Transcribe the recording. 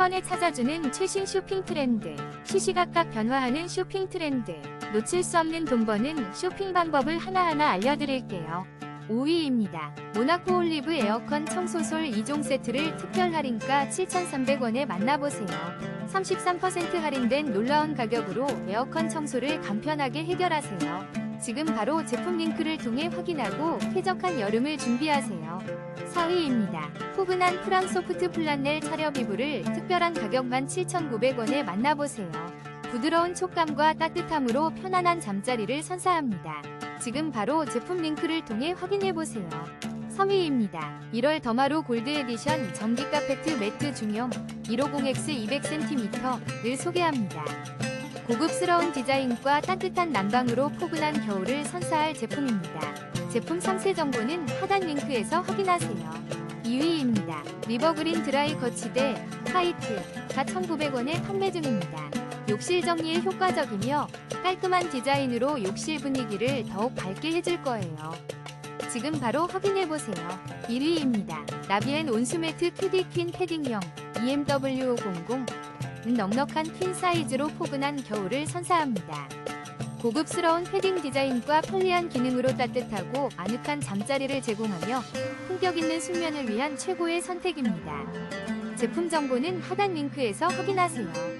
번에 찾아주는 최신 쇼핑 트렌드. 시시각각 변화하는 쇼핑 트렌드. 놓칠 수 없는 돈 버는 쇼핑 방법을 하나하나 알려드릴게요. 5위입니다. 모나코 올리브 에어컨 청소솔 2종 세트를 특별 할인가 7,300원에 만나보세요. 33% 할인된 놀라운 가격으로 에어컨 청소를 간편하게 해결하세요. 지금 바로 제품 링크를 통해 확인하고 쾌적한 여름을 준비하세요. 4위입니다. 포근한 프랑 소프트 플란넬 차려 비브를 특별한 가격 17,900원에 만나보세요. 부드러운 촉감과 따뜻함으로 편안한 잠자리를 선사합니다. 지금 바로 제품 링크를 통해 확인해보세요. 3위입니다. 1월 더마로 골드 에디션 전기 카페트 매트 중형 150X 200cm를 소개합니다. 고급스러운 디자인과 따뜻한 난방으로 포근한 겨울을 선사할 제품입니다. 제품 상세 정보는 하단 링크에서 확인하세요. 2위입니다. 리버그린 드라이 거치대 화이트가 1,900원에 판매 중입니다. 욕실 정리에 효과적이며 깔끔한 디자인으로 욕실 분위기를 더욱 밝게 해줄 거예요. 지금 바로 확인해보세요. 1위입니다. 나비엔 온수매트 큐디 퀸 패딩형 EMW500 넉넉한 퀸 사이즈로 포근한 겨울을 선사합니다. 고급스러운 패딩 디자인과 편리한 기능으로 따뜻하고 아늑한 잠자리를 제공하며 품격 있는 숙면을 위한 최고의 선택입니다. 제품 정보는 하단 링크에서 확인하세요.